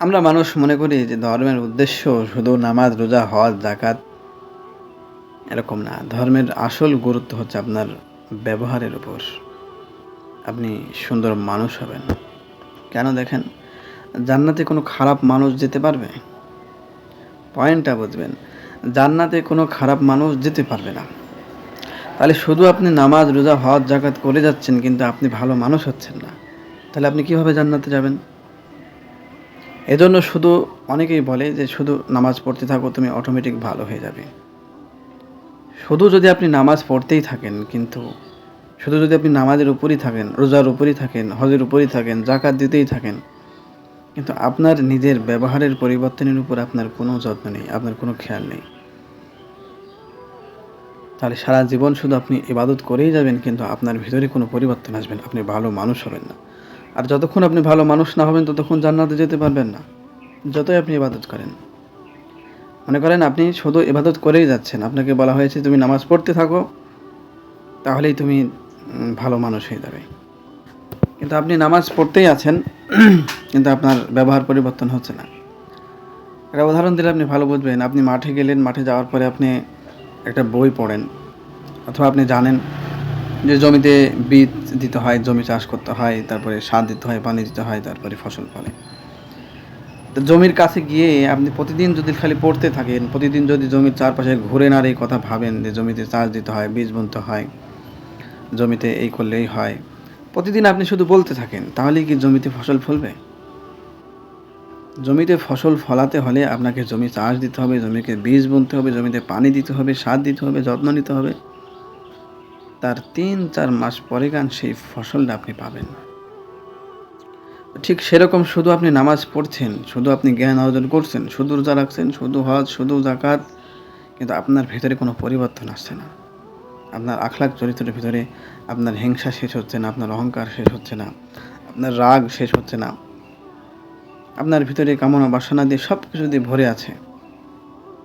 আমরা মানুষ মনে করি যে ধর্মের উদ্দেশ্য শুধু নামাজ, রোজা, হজ জাকাত এরকম না। ধর্মের আসল গুরুত্ব হচ্ছে আপনার ব্যবহারের উপর। আপনি সুন্দর মানুষ হবেন। কেন দেখেন? জান্নাতে কোনো খারাপ মানুষ যেতে পারবে? পয়েন্টটা বুঝবেন। জান্নাতে কোনো খারাপ মানুষ যেতে পারবে না। তাহলে শুধু আপনি নামাজ, রোজা, হজ জাকাত করে যাচ্ছেন, কিন্তু আপনি ভালো মানুষ হচ্ছেন না। তাহলে আপনি কীভাবে জান্নাতে যাবেন? এজন্য শুধু অনেকেই বলে যে শুধু নামাজ পড়তে থাকো, তুমি অটোমেটিক ভালো হয়ে যাবে। শুধু যদি আপনি নামাজ পড়তেই থাকেন, কিন্তু শুধু যদি আপনি নামাজের উপরই থাকেন, রোজার উপরই থাকেন, হজের উপরই থাকেন জাকাত দিতেই থাকেন, কিন্তু আপনার নিজের ব্যবহারের পরিবর্তনের উপর আপনার কোনো যত্ন নেই, আপনার কোনো খেয়াল নেই। তাহলে সারা জীবন শুধু আপনি ইবাদত করেই যাবেন, কিন্তু আপনার ভিতরে কোনো পরিবর্তন আসবেন আপনি ভালো মানুষ হবেন না। আর যতক্ষণ আপনি ভালো মানুষ না হবেন, ততক্ষণ জান্নাতে যেতে পারবেন না। যতই আপনি ইবাদত করেন। মনে করেন, আপনি শুধু ইবাদত করেই যাচ্ছেন। আপনাকে বলা হয়েছে, তুমি নামাজ পড়তে থাকো, তাহলেই তুমি ভালো মানুষ হয়ে যাবে। কিন্তু আপনি নামাজ পড়তেই আছেন, কিন্তু আপনার ব্যবহার পরিবর্তন হচ্ছে না। একটা উদাহরণ দিলে আপনি ভালো বুঝবেন। আপনি মাঠে গেলেন, মাঠে যাওয়ার পরে আপনি একটা বই পড়েন, অথবা আপনি জানেন যে জমিতে বীজ দিতে হয়, জমি চাষ করতে হয়, তারপরে সার দিতে হয়, পানি দিতে হয়, তারপরে ফসল ফলে। তো জমির কাছে গিয়ে আপনি প্রতিদিন যদি খালি পড়তে থাকেন, প্রতিদিন যদি জমির চারপাশে ঘুরে আর এই কথা ভাবেন যে জমিতে চাষ দিতে হয়, বীজ বুনতে হয়, জমিতে এই করলেই হয়, প্রতিদিন আপনি শুধু বলতে থাকেন, তাহলেই কি জমিতে ফসল ফলবে? জমিতে ফসল ফলাতে হলে আপনাকে জমি চাষ দিতে হবে, জমিকে বীজ বুনতে হবে, জমিতে পানি দিতে হবে, সার দিতে হবে, যত্ন নিতে হবে। তার তিন চার মাস পরে গান সেই ফসলটা আপনি পাবেন। ঠিক সেরকম শুধু আপনি নামাজ পড়ছেন, শুধু আপনি জ্ঞান অর্জন করছেন শুধু রোজা রাখছেন, শুধু হজ, শুধু জাকাত কিন্তু আপনার ভেতরে কোনো পরিবর্তন আসছে না। আপনার আখলাখ চরিত্রের ভিতরে আপনার হিংসা শেষ হচ্ছে না, আপনার অহংকার শেষ হচ্ছে না, আপনার রাগ শেষ হচ্ছে না। আপনার ভিতরে কামনা বাসনা দিয়ে সব কিছু দিয়ে ভরে আছে।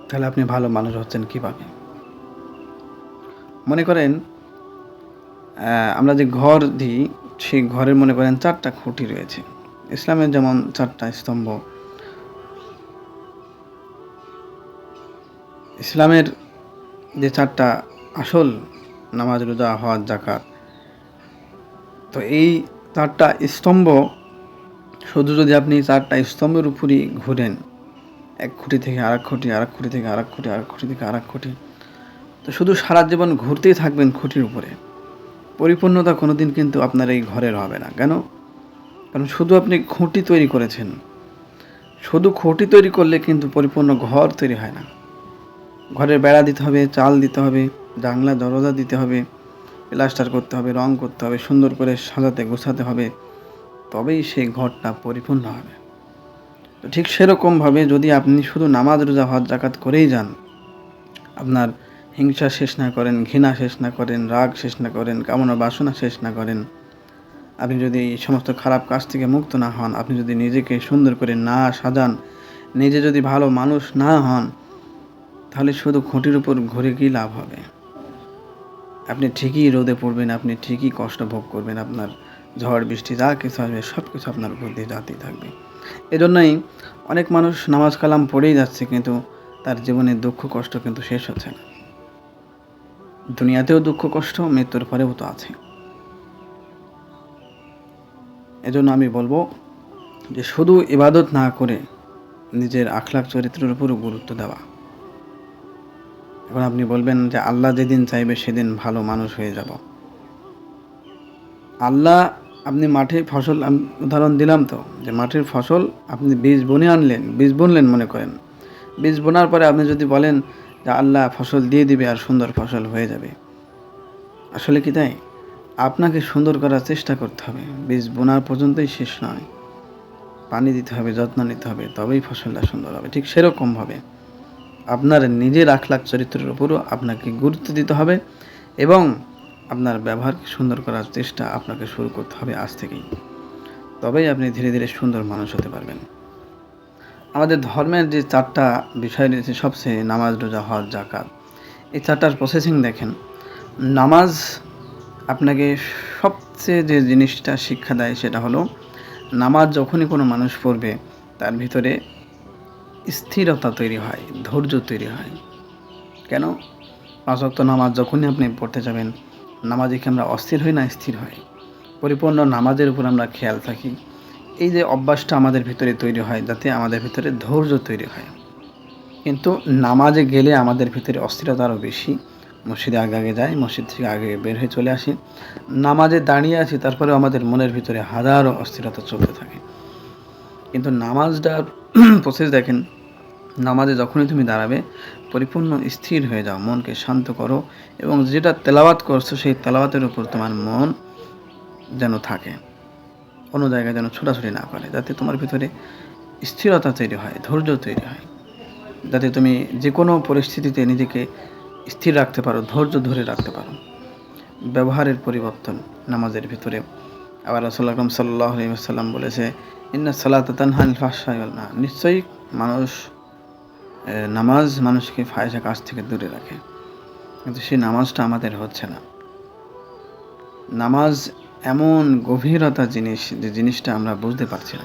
তাহলে আপনি ভালো মানুষ হচ্ছেন কীভাবে? মনে করেন আমরা যে ঘর দিই, সেই ঘরের মনে করেন চারটা খুঁটি রয়েছে। ইসলামের যেমন চারটা স্তম্ভ, ইসলামের যে চারটা আসল নামাজ, রোজা হওয়ার জাকাত তো এই চারটা স্তম্ভ, শুধু যদি আপনি চারটা স্তম্ভের উপরই ঘুরেন, এক খুঁটি থেকে আরেক খুঁটি আরেক খুঁটি থেকে আরেক খুঁটি আরেক খুঁটি থেকে আরেক খুঁটি, তো শুধু সারা জীবন ঘুরতেই থাকবেন খুঁটির উপরে। পরিপূর্ণতা কোনোদিন কিন্তু আপনার এই ঘরের হবে না। কেন? কারণ শুধু আপনি খুঁটি তৈরি করেছেন। শুধু খুঁটি তৈরি করলে কিন্তু পরিপূর্ণ ঘর তৈরি হয় না। ঘরের বেড়া দিতে হবে, চাল দিতে হবে, জানলা, দরজা দিতে হবে, প্লাস্টার করতে হবে, রং করতে হবে, সুন্দর করে সাজাতে, গোছাতে হবে, তবেই সেই ঘরটা পরিপূর্ণ হবে। তো ঠিক সেরকমভাবে যদি আপনি শুধু নামাজ, রোজা, হজ, জাকাত করেই যান, আপনার হিংসা শেষ না করেন, ঘৃণা শেষ না করেন, রাগ শেষ না করেন, কামনা বাসনা শেষ না করেন। আপনি যদি এই সমস্ত খারাপ কাজ থেকে মুক্ত না হন, আপনি যদি নিজেকে সুন্দর করে না সাজান, নিজে যদি ভালো মানুষ না হন, তাহলে শুধু খুঁটির উপর ঘুরে কি লাভ হবে? আপনি ঠিকই রোদে পড়বেন, আপনি ঠিকই কষ্ট ভোগ করবেন, আপনার ঝড়, বৃষ্টি, যা কিছু আসবে সব কিছু আপনার উপর দিয়ে যাতেই থাকবে। এজন্যই অনেক মানুষ নামাজ কালাম পড়েই যাচ্ছে, কিন্তু তার জীবনে দুঃখ, কষ্ট কিন্তু শেষ হচ্ছে না। দুনিয়াতেও দুঃখ, কষ্ট, মৃত্যুর পরেও তো আছে। এজন্য আমি বলব যে শুধু ইবাদত না করে নিজের আখলাখ চরিত্রের উপরও গুরুত্ব দেওয়া। এখন আপনি বলবেন যে আল্লাহ যেদিন চাইবে সেদিন ভালো মানুষ হয়ে যাব। আল্লাহ, আপনি মাঠে ফসল উদাহরণ দিলাম তো, যে মাঠের ফসল আপনি বীজ বনে আনলেন, বীজ বুনলেন মনে করেন। বীজ বোনার পরে আপনি যদি বলেন যে আল্লাহ ফসল দিয়ে দিবে আর সুন্দর ফসল হয়ে যাবে। আসলে কি তাই? আপনাকে সুন্দর করার চেষ্টা করতে হবে। বীজ বোনার পর্যন্তই শেষ নয়। পানি দিতে হবে, যত্ন নিতে হবে, তবেই ফসলটা সুন্দর হবে। ঠিক সেরকমভাবে আপনার নিজের আখলাখ চরিত্রের উপরও আপনাকে গুরুত্ব দিতে হবে এবং আপনার ব্যবহারকে সুন্দর করার চেষ্টা আপনাকে শুরু করতে হবে আজ থেকেই। তবেই আপনি ধীরে ধীরে সুন্দর মানুষ হতে পারবেন। আমাদের ধর্মের যে চারটা বিষয় রয়েছে, সবচেয়ে নামাজ, রোজা, হজ জাকাত এই চারটার প্রসেসিং দেখেন। নামাজ আপনাকে সবচেয়ে যে জিনিসটা শিক্ষা দেয় সেটা হলো, নামাজ যখনই কোনো মানুষ পড়বে, তার ভিতরে স্থিরতা তৈরি হয়, ধৈর্য তৈরি হয়। কেন? পাঁচ ওয়াক্ত নামাজ যখনই আপনি পড়তে যাবেন, নামাজে কি আমরা অস্থির হই না স্থির হই? পরিপূর্ণ নামাজের উপর আমরা খেয়াল থাকি। এই যে অভ্যাসটা আমাদের ভিতরে তৈরি হয়, যাতে আমাদের ভিতরে ধৈর্য তৈরি হয়। কিন্তু নামাজে গেলে আমাদের ভিতরে অস্থিরতা আরও বেশি। মসজিদে আগে আগে যাই, মসজিদ থেকে আগে বের হয়ে চলে আসি। নামাজে দাঁড়িয়ে আছি তারপরে আমাদের মনের ভিতরে হাজারো অস্থিরতা চলতে থাকে। কিন্তু নামাজটার প্রসেস দেখেন, নামাজে যখনই তুমি দাঁড়াবে, পরিপূর্ণ স্থির হয়ে যাও, মনকে শান্ত করো এবং যেটা তেলাওয়াত করছ, সেই তেলাওয়াতের উপর তোমার মন যেন থাকে। কোনো জায়গায় যেন ছোটাছুটি না করে, যাতে তোমার ভিতরে স্থিরতা তৈরি হয়, ধৈর্য তৈরি হয়। যাতে তুমি যে কোনো পরিস্থিতিতে নিজেকে স্থির রাখতে পারো, ধৈর্য ধরে রাখতে পারো। ব্যবহারের পরিবর্তন নামাজের ভিতরে। আবার রাসুল আকরম সাল্লাহ বলেছে, ইন্না সালাত তানহান ফাশাইল না নিশ্চয়ই মানুষ নামাজ মানুষকে ফায়সা কাজ থেকে দূরে রাখে। কিন্তু সেই নামাজটা আমাদের হচ্ছে না। নামাজ এমন গভীরতা জিনিস যে জিনিসটা আমরা বুঝতে পারছি না।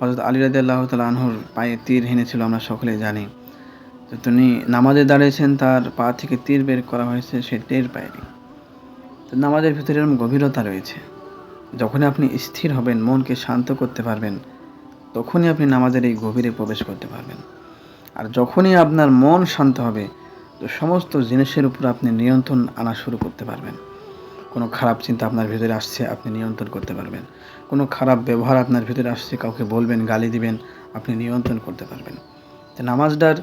হজরত আলী রাজি আল্লাহ তাল আনহুর পায়ে তীর হেনেছিল, আমরা সকলেই জানি। তো তিনি নামাজে দাঁড়িয়েছেন, তার পা থেকে তীর বের করা হয়েছে, সে টের পায়নি। তো নামাজের ভিতরে এরকম গভীরতা রয়েছে। যখনই আপনি স্থির হবেন, মনকে শান্ত করতে পারবেন, তখনই আপনি নামাজের এই গভীরে প্রবেশ করতে পারবেন। আর যখনই আপনার মন শান্ত হবে, তো সমস্ত জিনিসের উপর আপনি নিয়ন্ত্রণ আনা শুরু করতে পারবেন। কোনো খারাপ চিন্তা আপনার ভিতরে আসছে, আপনি নিয়ন্ত্রণ করতে পারবেন। কোনো খারাপ ব্যবহার আপনার ভিতরে আসছে, কাউকে বলবেন, গালি দিবেন, আপনি নিয়ন্ত্রণ করতে পারবেন। তো নামাজটার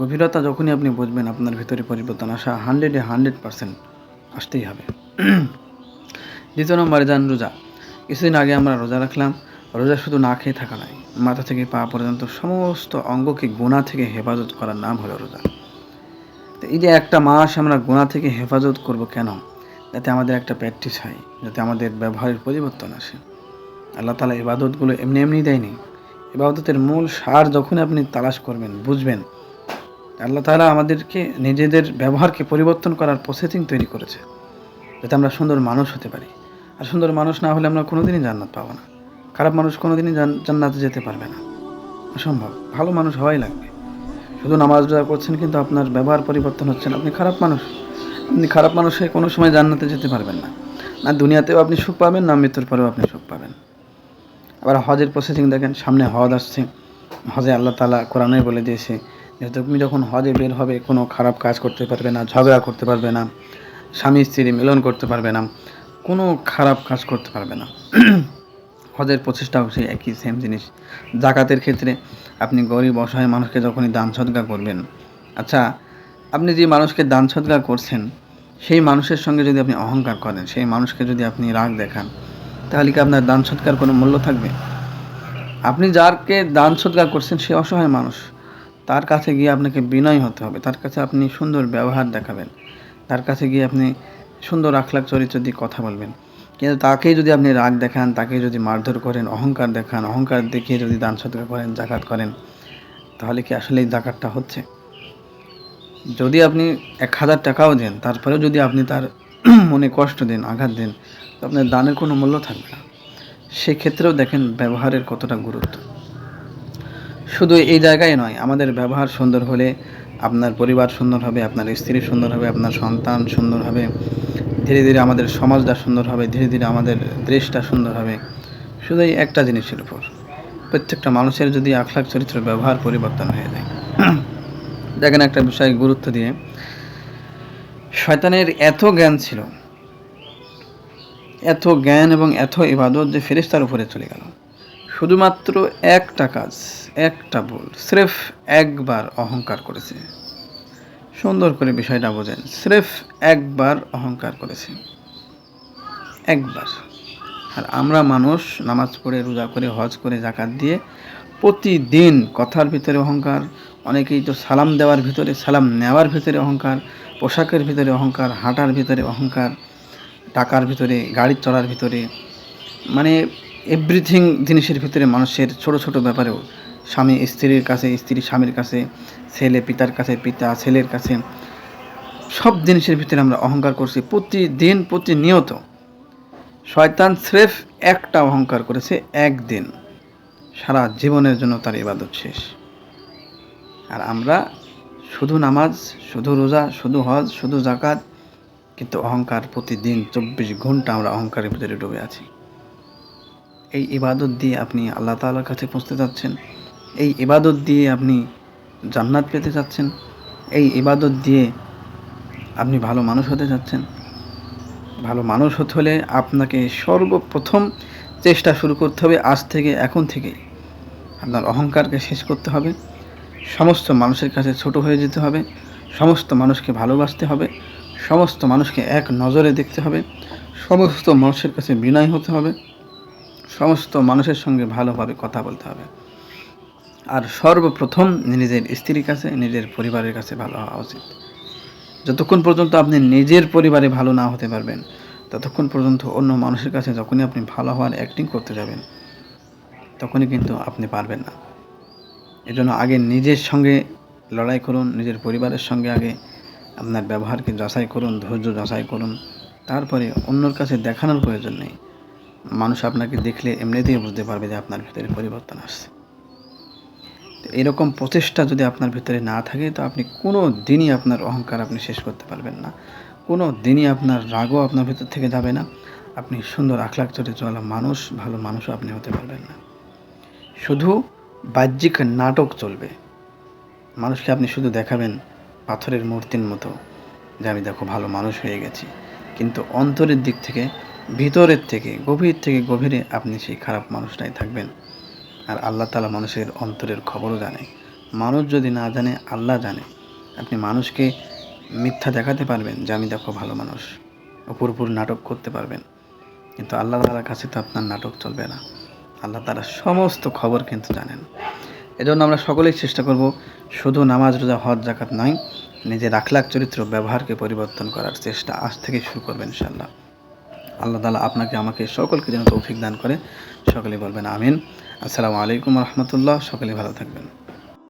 গভীরতা যখনই আপনি বুঝবেন, আপনার ভিতরে পরিবর্তন আসা হান্ড্রেডে হান্ড্রেড পার্সেন্ট আসতেই হবে। দ্বিতীয় নম্বরে যান রোজা। কিছুদিন আগে আমরা রোজা রাখলাম। রোজা শুধু না খেয়ে থাকা নয়, মাথা থেকে পা পর্যন্ত সমস্ত অঙ্গকে গোনা থেকে হেফাজত করার নাম হলো রোজা। তো এই যে একটা মাস আমরা গোনা থেকে হেফাজত করব কেন? যাতে আমাদের একটা প্র্যাকটিস হয়, যাতে আমাদের ব্যবহারের পরিবর্তন আসে। আল্লাহ তালা ইবাদতগুলো এমনি এমনি দেয়নি। ইবাদতের মূল সার যখন আপনি তালাশ করবেন, বুঝবেন, আল্লাহ তালা আমাদেরকে নিজেদের ব্যবহারকে পরিবর্তন করার প্রসেসিং তৈরি করেছে, যাতে আমরা সুন্দর মানুষ হতে পারি। আর সুন্দর মানুষ না হলে আমরা কোনোদিনই জান্নাত পাবো না। খারাপ মানুষ কোনোদিনই জান- জান্নাতে যেতে পারবে না। অসম্ভব। ভালো মানুষ হওয়াই লাগবে। শুধু নামাজ করছেন কিন্তু আপনার ব্যবহার পরিবর্তন হচ্ছে না। আপনি খারাপ মানুষ। খারাপ মানুষ হয়ে কোনো সময় জান্নাতে যেতে পারবেন না। না দুনিয়াতেও আপনি সুখ পাবেন, না মৃত্যুর পরেও আপনি সুখ পাবেন। আবার হজের প্রসেসিং দেখেন, সামনে হজ আসছে। হজে আল্লাহ তালা কোরআনে বলে দিয়েছে যে, তুমি যখন হজে বের হবে, কোনো খারাপ কাজ করতে পারবে না, ঝগড়া করতে পারবে না, স্বামী স্ত্রী মিলন করতে পারবে না, কোনো খারাপ কাজ করতে পারবে না। হজের প্রচেষ্টাও সেই একই সেম জিনিস। জাকাতের ক্ষেত্রে আপনি গরিব, অসহায় মানুষকে যখনই দান সদকা করবেন আচ্ছা আপনি যে মানুষকে দান সদকা করছেন, সেই মানুষের সঙ্গে যদি আপনি অহংকার করেন, সেই মানুষকে যদি আপনি রাগ দেখান, তাহলে কি আপনার দান সৎকার কোনো মূল্য থাকবে? আপনি যারকে দান সৎকার করছেন, সে অসহায় মানুষ। তার কাছে গিয়ে আপনাকে বিনয় হতে হবে। তার কাছে আপনি সুন্দর ব্যবহার দেখাবেন। তার কাছে গিয়ে আপনি সুন্দর আখলাখ চরিত্র দিয়ে কথা বলবেন। কিন্তু তাকেই যদি আপনি রাগ দেখান তাকে যদি মারধর করেন, অহংকার দেখান, অহংকার দেখিয়ে যদি দান সৎকার করেন, জাকাত করেন, তাহলে কি আসলে এই জাকাতটা হচ্ছে? যদি আপনি এক হাজার টাকাও দেন, তারপরেও যদি আপনি তার মনে কষ্ট দেন, আঘাত দেন আপনার দানের কোনো মূল্য থাকবে না। সেক্ষেত্রেও দেখেন ব্যবহারের কতটা গুরুত্ব। শুধু এই জায়গায় নয়, আমাদের ব্যবহার সুন্দর হলে আপনার পরিবার সুন্দর হবে, আপনার স্ত্রী সুন্দর হবে, আপনার সন্তান সুন্দর হবে, ধীরে ধীরে আমাদের সমাজটা সুন্দর হবে, ধীরে ধীরে আমাদের দেশটা সুন্দর হবে। শুধু এই একটা জিনিসের উপর। প্রত্যেকটা মানুষের যদি আখলাখ চরিত্র ব্যবহার পরিবর্তন হয়ে যায়। দেখেন একটা বিষয় গুরুত্ব দিয়ে। শয়তানের এত জ্ঞান ছিল, এত জ্ঞান এবং এত ইবাদত যে ফেরেশতার উপরে চলে গেল। শুধুমাত্র একটা কাজ, একটা ভুল, স্রেফ একবার অহংকার করেছে। সুন্দর করে বিষয়টা বোঝেন, স্রেফ একবার অহংকার করেছে। একবার। আর আমরা মানুষ নামাজ পড়ে, রোজা করে, হজ করে জাকাত দিয়ে প্রতিদিন কথার ভিতরে অহংকার অনেকেই তো সালাম দেওয়ার ভিতরে, সালাম নেওয়ার ভিতরে অহংকার, পোশাকের ভিতরে অহংকার, হাঁটার ভিতরে অহংকার, টাকার ভিতরে, গাড়ি চড়ার ভিতরে মানে এভরিথিং জিনিসের ভিতরে মানুষের ছোট ছোট ব্যাপারেও। স্বামী স্ত্রীর কাছে, স্ত্রী স্বামীর কাছে, ছেলে পিতার কাছে, পিতা ছেলের কাছে, সব জিনিসের ভিতরে আমরা অহংকার করছি প্রতিদিন, প্রতিনিয়ত। শয়তান স্রেফ একটা অহংকার করেছে একদিন। সারা জীবনের জন্য তার ইবাদত শেষ। আর আমরা শুধু নামাজ, শুধু রোজা, শুধু হজ, শুধু জাকাত কিন্তু অহংকার প্রতিদিন চব্বিশ ঘণ্টা আমরা অহংকারের ভিতরে ডুবে আছি। এই ইবাদত দিয়ে আপনি আল্লাহ তাআলার কাছে পৌঁছতে যাচ্ছেন। এই ইবাদত দিয়ে আপনি জান্নাত পেতে যাচ্ছেন। এই ইবাদত দিয়ে আপনি ভালো মানুষ হতে যাচ্ছেন। ভালো মানুষ হতে হলে আপনাকে সর্বপ্রথম চেষ্টা শুরু করতে হবে আজ থেকে, এখন থেকেই আপনার অহংকারকে শেষ করতে হবে। সমস্ত মানুষের কাছে ছোট হয়ে যেতে হবে, সমস্ত মানুষকে ভালোবাসতে হবে, সমস্ত মানুষকে এক নজরে দেখতে হবে, সমস্ত মানুষের কাছে বিনয় হতে হবে, সমস্ত মানুষের সঙ্গে ভালোভাবে কথা বলতে হবে। আর সর্বপ্রথম নিজের স্ত্রীর কাছে, নিজের পরিবারের কাছে ভালো হওয়া উচিত। যতক্ষণ পর্যন্ত আপনি নিজের পরিবারে ভালো না হতে পারবেন, ততক্ষণ পর্যন্ত অন্য মানুষের কাছে যখনই আপনি ভালো হওয়ার অ্যাক্টিং করতে যাবেন, তখনই কিন্তু আপনি পারবেন না। এজন্য আগে নিজের সঙ্গে লড়াই করুন, নিজের পরিবারের সঙ্গে আগে আপনার ব্যবহারকে যাচাই করুন, ধৈর্য যাচাই করুন। তারপরে অন্যর কাছে দেখানোর প্রয়োজন নেই। মানুষ আপনাকে দেখলে এমনিতেই বুঝতে পারবে যে আপনার ভিতরে পরিবর্তন আসছে। এরকম প্রচেষ্টা যদি আপনার ভিতরে না থাকে, তো আপনি কোনো দিনই আপনার অহংকার আপনি শেষ করতে পারবেন না। কোনো দিনই আপনার রাগও আপনার ভিতর থেকে যাবে না। আপনি সুন্দর আখলাখ চরিত্র চলা মানুষ, ভালো মানুষও আপনি হতে পারবেন না। শুধু বাহ্যিক নাটক চলবে। মানুষকে আপনি শুধু দেখাবেন পাথরের মূর্তির মতো যে আমি দেখো ভালো মানুষ হয়ে গেছি। কিন্তু অন্তরের দিক থেকে, ভিতরের থেকে, গভীর থেকে গভীরে আপনি সেই খারাপ মানুষটাই থাকবেন। আর আল্লাহ তালা মানুষের অন্তরের খবরও জানে। মানুষ যদি না জানে, আল্লাহ জানে। আপনি মানুষকে মিথ্যা দেখাতে পারবেন যে আমি দেখো ভালো মানুষ। উপর নাটক করতে পারবেন। কিন্তু আল্লাহ তালার কাছে তো আপনার নাটক চলবে না। আল্লাহ তারা সমস্ত খবর কিন্তু জানেন। এজন্য আমরা সকলেই চেষ্টা করব শুধু নামাজ, রোজা, হজ জাকাত নয়, নিজের আখলাখ চরিত্র ব্যবহারকে পরিবর্তন করার চেষ্টা আজ থেকে শুরু করবেন ইনশাল্লাহ আল্লাহ তালা আপনাকে, আমাকে সকলকে যেন তৌফিক দান করে। সকলেই বলবেন আমিন। আসসালামু আলাইকুম রহমতুল্লাহ। সকলেই ভালো থাকবেন।